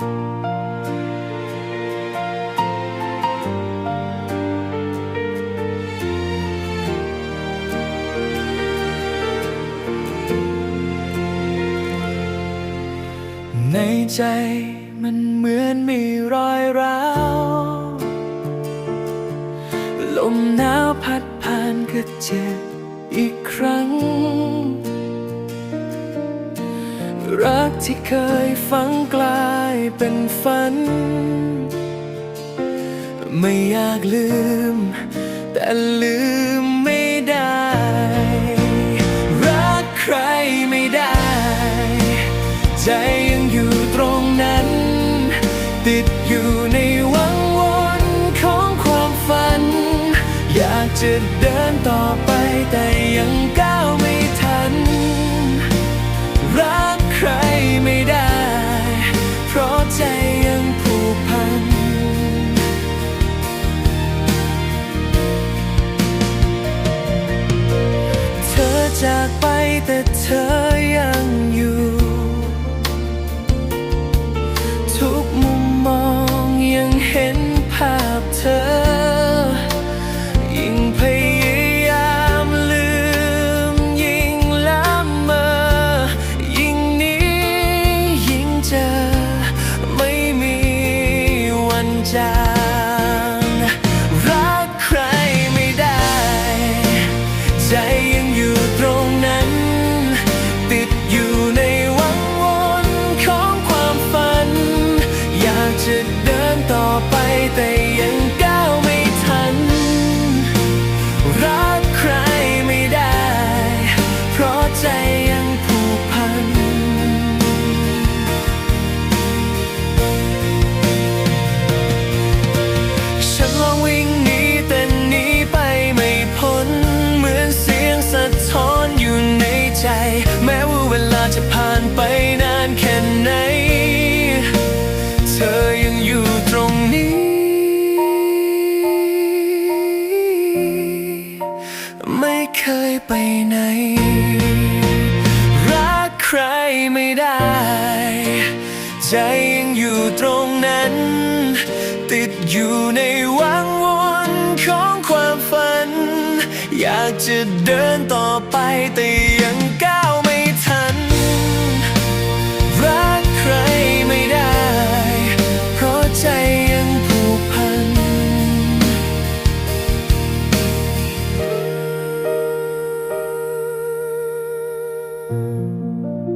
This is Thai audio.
ในใจมันเหมือนมีรอยร้าว ลมหนาวพัดผ่านก็เจ็บอีกครั้ง รักที่เคยฝังกลายเป็นฝัน ไม่อยากลืม แต่ลืมไม่ได้ รักใครไม่ได้ ใจยังอยู่ตรงนั้น ติดอยู่ในวังวนของความฝัน อยากจะเดินต่อไปแต่ยังก้าวไม่ จากไปแต่ ติดอยู่ในวังวนของความฝัน อยากจะเดินต่อไปแต่ ไม่เคยไปไหน รักใครไม่ได้ ใจยังอยู่ตรงนั้น ติดอยู่ในวังวนของความฝัน อยากจะเดินต่อไปแต่ time